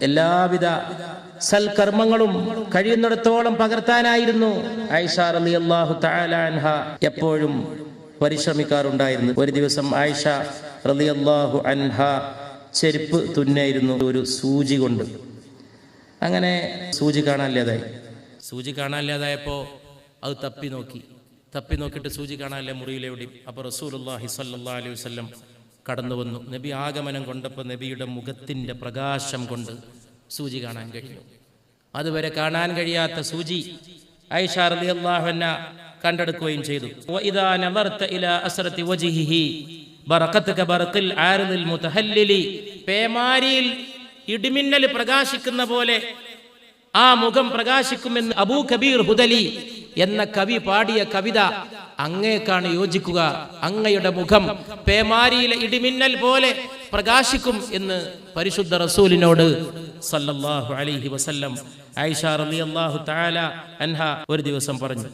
എല്ലാവിധ സൽക്കർമ്മങ്ങളും കഴിയുന്നിടത്തോളം പകർത്താനായിരുന്നു ആയിഷ എപ്പോഴും പരിശ്രമിക്കാറുണ്ടായിരുന്നു. ഒരു ദിവസം ആയിഷ റളിയല്ലാഹു അൻഹ ചെരുപ്പ് തുന്നായിരുന്നു ഒരു സൂചി കൊണ്ട്. അങ്ങനെ സൂചി കാണാനില്ലാതായി. സൂചി കാണാനില്ലാതായപ്പോൾ അത് തപ്പി നോക്കി. തപ്പി നോക്കിയിട്ട് സൂചി കാണാനില്ല മുറിയിലെവിടെയും. അപ്പോൾ റസൂലുള്ളാഹി സ്വല്ലല്ലാഹി അലൈഹി വസല്ലം കടന്നു വന്നു നബി ആഗമനം കൊണ്ടപ്പോൾ നബിയുടെ മുഖത്തിന്റെ പ്രകാശം കൊണ്ട് സൂചി കാണാൻ കഴിഞ്ഞു. അതുവരെ കാണാൻ കഴിയാത്ത സൂചി ഐഷ റളിയല്ലാഹു അൻഹ കണ്ടെടുക്കുകയും ചെയ്തു. പേമാരിയിൽ ഇടിമിന്നൽ പ്രകാശിക്കുന്ന പോലെ ആ മുഖം പ്രകാശിക്കുമെന്ന് അബൂ കബീർ ഹുദലി എന്ന കവി പാടിയ കവിത അങ്ങേക്കാണ് യോജിക്കുക. അങ്ങയുടെ മുഖം പേമാരിയിലെ ഇടിമിന്നൽ പോലെ പ്രകാശിക്കും എന്ന് പരിശുദ്ധ റസൂലിനോട് സല്ലല്ലാഹു അലൈഹി വസല്ലം ആയിഷ റളിയല്ലാഹു തആല അൻഹ ഒരു ദിവസം പറഞ്ഞു.